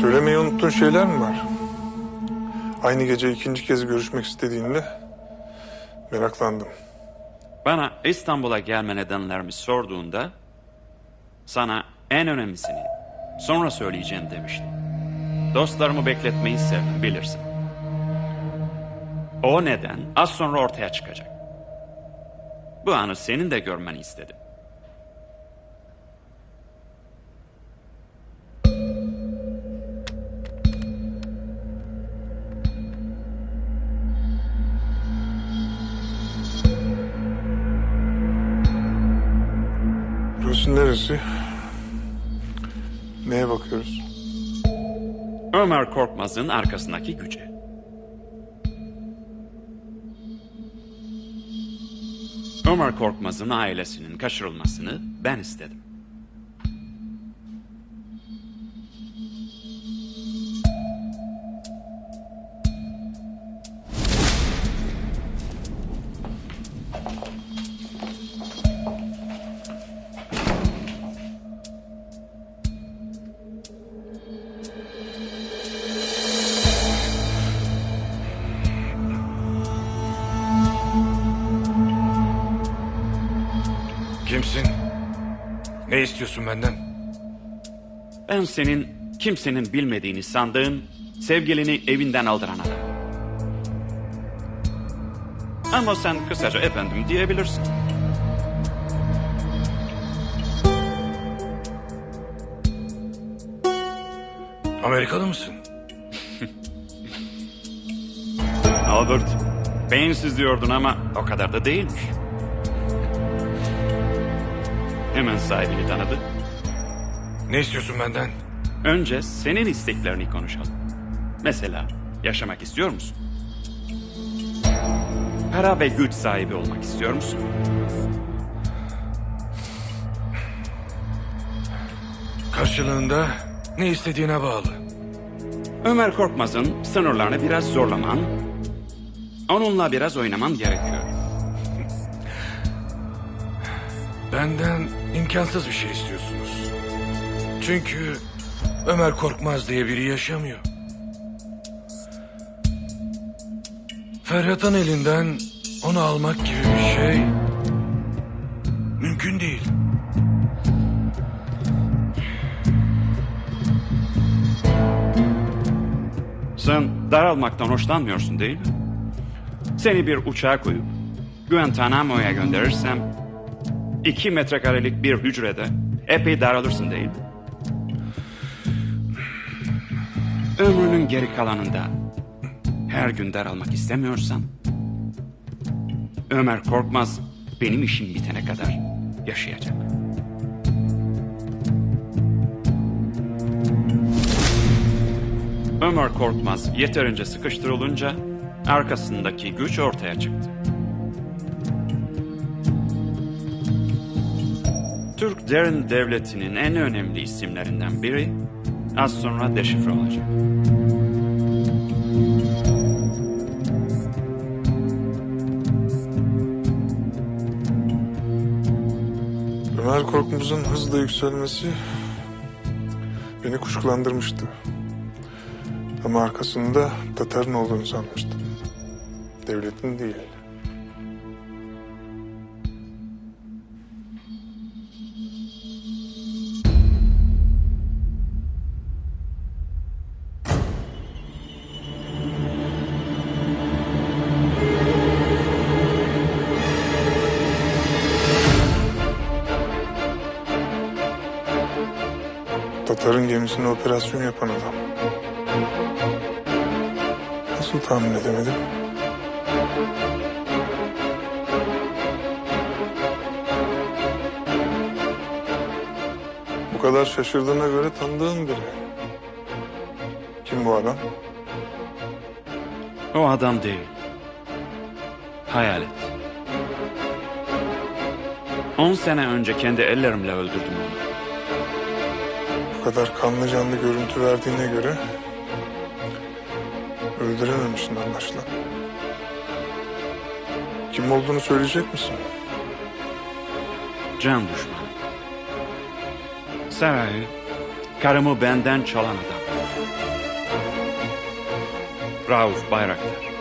Söylemeyi unuttuğun şeyler mi var? Aynı gece ikinci kez görüşmek istediğinde meraklandım. Bana İstanbul'a gelme nedenlerimi sorduğunda sana en önemlisini sonra söyleyeceğim demiştim. Dostlarımı bekletmeyi sevmem bilirsin. O neden az sonra ortaya çıkacak. Bu anı senin de görmeni istedim. Burası neresi? Neye bakıyoruz? Ömer Korkmaz'ın arkasındaki güce. Ömer Korkmaz'ın ailesinin kaçırılmasını ben istedim. Kimsin? Ne istiyorsun benden? Ben senin kimsenin bilmediğini sandığın sevgilini evinden aldıran adam. Ama sen kısaca efendim diyebilirsin. Amerikalı mısın? Albert, beyinsiz diyordun ama o kadar da değilmiş. Hemen sahibini tanıdı. Ne istiyorsun benden? Önce senin isteklerini konuşalım. Mesela yaşamak istiyor musun? Para ve güç sahibi olmak istiyor musun? Karşılığında ne istediğine bağlı. Ömer Korkmaz'ın sınırlarını biraz zorlaman, onunla biraz oynaman gerekiyor. Benden imkansız bir şey istiyorsunuz. Çünkü Ömer Korkmaz diye biri yaşamıyor. Ferhat'ın elinden onu almak gibi bir şey mümkün değil. Sen daralmaktan hoşlanmıyorsun değil mi? Seni bir uçağa koyup Guantanamo'ya gönderirsem iki metrekarelik bir hücrede epey daralırsın değil mi? Ömrünün geri kalanında her gün daralmak istemiyorsan Ömer Korkmaz benim işim bitene kadar yaşayacak. Ömer Korkmaz yeterince sıkıştırılınca arkasındaki güç ortaya çıktı. Türk derin devletinin en önemli isimlerinden biri az sonra deşifre olacak. Ömer Korkmaz'ın hızla yükselmesi beni kuşkulandırmıştı. Ama arkasında Tatar'ın olduğunu sanmıştım. Devletin değil. Tatar'ın gemisine operasyon yapan adam. Nasıl tahmin edemedim? Bu kadar şaşırdığına göre tanıdığın biri. Kim bu adam? O adam değil. Hayalet. On sene önce kendi ellerimle öldürdüm onu. Bu kadar kanlı canlı görüntü verdiğine göre... ...öldürememişsin anlaşılan. Kim olduğunu söyleyecek misin? Can düşmanı. Sarayı Karımı benden çalan adam. Rauf Bayraktar.